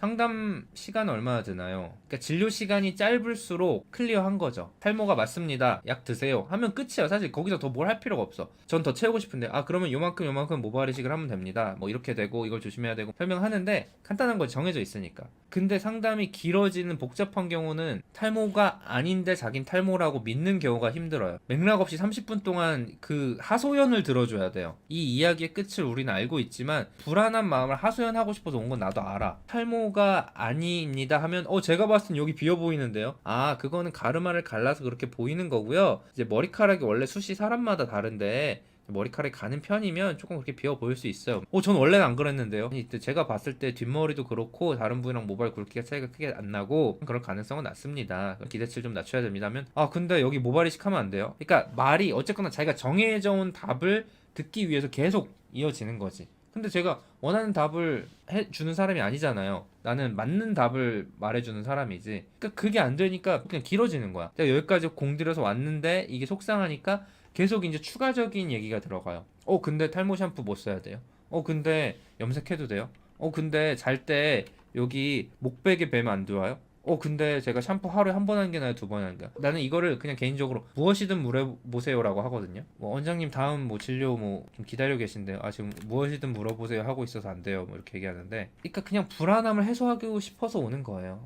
상담 시간 얼마나 드나요? 그러니까 진료 시간이 짧을수록 클리어한 거죠. 탈모가 맞습니다. 약 드세요. 하면 끝이에요. 사실 거기서 더 뭘 할 필요가 없어. 전 더 채우고 싶은데 아 그러면 요만큼 요만큼 모발 이식을 하면 됩니다. 뭐 이렇게 되고 이걸 조심해야 되고 설명하는데 간단한 거 정해져 있으니까. 근데 상담이 길어지는 복잡한 경우는 탈모가 아닌데 자긴 탈모라고 믿는 경우가 힘들어요. 맥락 없이 30분 동안 그 하소연을 들어줘야 돼요. 이 이야기의 끝을 우리는 알고 있지만 불안한 마음을 하소연하고 싶어서 온 건 나도 알아. 탈모 가 아닙니다 하면 어 제가 봤을 땐 여기 비어 보이는데요. 아 그거는 가르마를 갈라서 그렇게 보이는 거고요. 이제 머리카락이 원래 숱이 사람마다 다른데 머리카락이 가는 편이면 조금 그렇게 비어 보일 수 있어요. 어, 전 원래는 안 그랬는데요. 제가 봤을 때 뒷머리도 그렇고 다른 부위랑 모발 굵기가 차이가 크게 안 나고 그럴 가능성은 낮습니다. 기대치를 좀 낮춰야 됩니다. 하면 아 근데 여기 모발 이식 하면 안 돼요. 그러니까 말이 어쨌거나 자기가 정해져 온 답을 듣기 위해서 계속 이어지는 거지. 근데 제가 원하는 답을 해 주는 사람이 아니잖아요. 나는 맞는 답을 말해주는 사람이지. 그러니까 그게 안 되니까 그냥 길어지는 거야. 내가 여기까지 공들여서 왔는데 이게 속상하니까 계속 이제 추가적인 얘기가 들어가요. 어, 근데 탈모 샴푸 못 써야 돼요. 어, 근데 염색해도 돼요. 어, 근데 잘 때 여기 목베개 베면 안 좋아요? 어, 근데 제가 샴푸 하루에 한 번 하는 게 나아요? 두 번 하는 게 나아요? 나는 이거를 그냥 개인적으로 무엇이든 물어보세요라고 하거든요. 뭐 원장님 다음 뭐 진료 뭐 좀 기다려 계신데 아 지금 무엇이든 물어보세요 하고 있어서 안 돼요. 뭐 이렇게 얘기하는데 그러니까 그냥 불안함을 해소하고 싶어서 오는 거예요.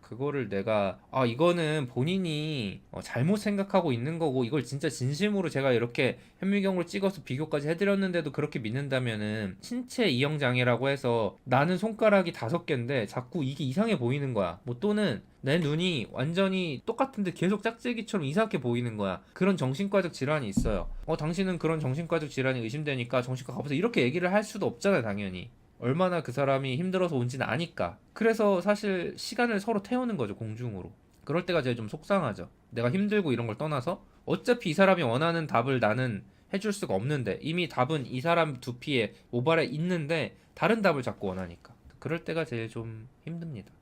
그거를 내가 아 이거는 본인이 어, 잘못 생각하고 있는 거고 이걸 진짜 진심으로 제가 이렇게 현미경으로 찍어서 비교까지 해드렸는데도 그렇게 믿는다면은 신체 이형 장애라고 해서 나는 손가락이 다섯 개인데 자꾸 이게 이상해 보이는 거야. 뭐 또는 내 눈이 완전히 똑같은데 계속 짝재기처럼 이상하게 보이는 거야. 그런 정신과적 질환이 있어요. 어 당신은 그런 정신과적 질환이 의심되니까 정신과 가보세요 이렇게 얘기를 할 수도 없잖아요 당연히 얼마나 그 사람이 힘들어서 온지는 아니까. 그래서 사실 시간을 서로 태우는 거죠, 공중으로. 그럴 때가 제일 좀 속상하죠. 내가 힘들고 이런 걸 떠나서 어차피 이 사람이 원하는 답을 나는 해줄 수가 없는데 이미 답은 이 사람 두피에 모발에 있는데 다른 답을 자꾸 원하니까. 그럴 때가 제일 좀 힘듭니다.